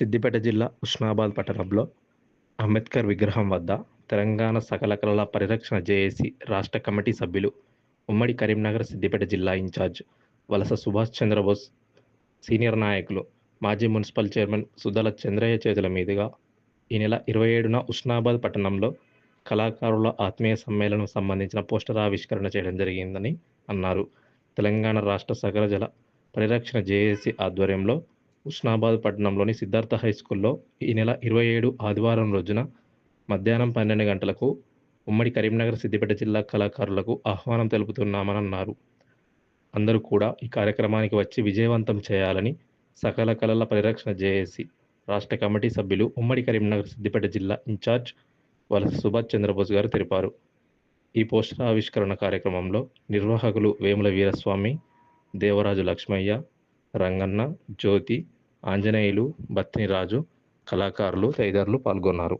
సిద్దిపేట జిల్లా ఉస్నాబాద్ పట్టణంలో అంబేద్కర్ విగ్రహం వద్ద తెలంగాణ సకల కళల పరిరక్షణ జేఏసీ రాష్ట్ర కమిటీ సభ్యులు ఉమ్మడి కరీంనగర్ సిద్దిపేట జిల్లా ఇన్ఛార్జ్ వలస సుభాష్ చంద్రబోస్ సీనియర్ నాయకులు మాజీ మున్సిపల్ చైర్మన్ సుదల చంద్రయ్య చేతుల మీదుగా ఈ నెల ఇరవై ఏడున ఉస్నాబాద్ పట్టణంలో కళాకారుల ఆత్మీయ సమ్మేళనం సంబంధించిన పోస్టర్ ఆవిష్కరణ చేయడం జరిగిందని అన్నారు. తెలంగాణ రాష్ట్ర సకల జల పరిరక్షణ జేఏసీ ఆధ్వర్యంలో ఉస్నాబాద్ పట్టణంలోని సిద్ధార్థ హై స్కూల్లో ఈ నెల ఇరవై ఏడు ఆదివారం రోజున మధ్యాహ్నం పన్నెండు గంటలకు ఉమ్మడి కరీంనగర్ సిద్దిపేట జిల్లా కళాకారులకు ఆహ్వానం తెలుపుతున్నామని అన్నారు అందరూ కూడా ఈ కార్యక్రమానికి వచ్చి విజయవంతం చేయాలని సకల కళల పరిరక్షణ జేఏసీ రాష్ట్ర కమిటీ సభ్యులు ఉమ్మడి కరీంనగర్ సిద్దిపేట జిల్లా ఇన్ఛార్జ్ వలస సుభాష్ చంద్రబోస్ గారు తెలిపారు. ఈ పోస్టర్ ఆవిష్కరణ కార్యక్రమంలో నిర్వాహకులు వేముల వీరస్వామి దేవరాజు లక్ష్మయ్య రంగన్న జ్యోతి ఆంజనేయులు బత్తినిరాజు కళాకారులు తదితరులు పాల్గొన్నారు.